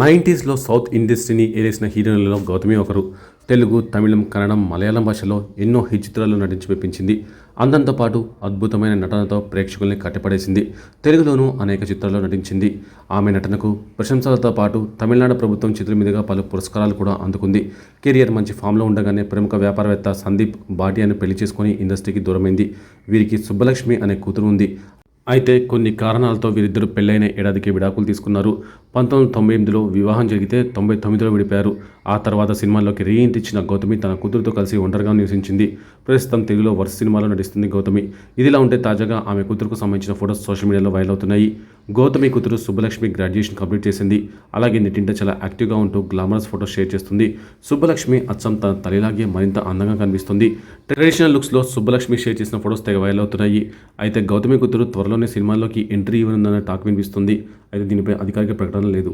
నైంటీస్లో south ఇండస్ట్రీని ఏలేసిన హీరోయిన్లలో గౌతమి ఒకరు. తెలుగు తమిళం కన్నడం మలయాళం భాషలో ఎన్నో హిట్ చిత్రాలు నటించి మెప్పించింది. అందంతో పాటు అద్భుతమైన నటనతో ప్రేక్షకుల్ని కట్టిపడేసింది. తెలుగులోనూ అనేక చిత్రాల్లో నటించింది. ఆమె నటనకు ప్రశంసలతో పాటు తమిళనాడు ప్రభుత్వం చిత్రం మీదుగా పలు పురస్కారాలు కూడా అందుకుంది. కెరియర్ మంచి ఫామ్లో ఉండగానే ప్రముఖ వ్యాపారవేత్త సందీప్ భాటియాను పెళ్ళి చేసుకుని ఇండస్ట్రీకి దూరమైంది. వీరికి సుబ్బలక్ష్మి అనే కూతురు ఉంది. అయితే కొన్ని కారణాలతో వీరిద్దరు పెళ్ళైన ఏడాదికి విడాకులు తీసుకున్నారు. పంతొమ్మిది వందల తొంభై ఎనిమిదిలో వివాహం జరిగితే తొంభై తొమ్మిదిలో విడిపారు ఆ తర్వాత సినిమాల్లోకి రీఎంట్రీ ఇచ్చిన గౌతమి తన కూతురుతో కలిసి ఒంటరిగా నివసించింది. ప్రస్తుతం తెలుగులో వరుస సినిమాలో నటిస్తుంది గౌతమి. ఇదిలా ఉంటే తాజాగా ఆమె కూతురుకు సంబంధించిన ఫొటోస్ సోషల్ మీడియాలో వైరల్ అవుతున్నాయి. గౌతమి కూతురు సుబ్బలక్ష్మి గ్రాడ్యుయేషన్ కంప్లీట్ చేసింది. అలాగే నెట్టింట చాలా యాక్టివ్గా ఉంటూ గ్లామరస్ ఫోటో షేర్ చేస్తుంది. సుబ్బలక్ష్మి అచ్చం తన తల్లిలాగే మరింత అందంగా కనిపిస్తుంది. ట్రెడిషనల్ లుక్స్లో సుబ్బలక్ష్మి షేర్ చేసిన ఫొటోస్ తెగ వైరల్ అవుతున్నాయి. అయితే గౌతమి కూతురు త్వరలోనే సినిమాల్లోకి ఎంట్రీ ఇవ్వనుందన్న టాక్ వినిపిస్తుంది. అయితే దీనిపై అధికారిక ప్రకటన లేదు.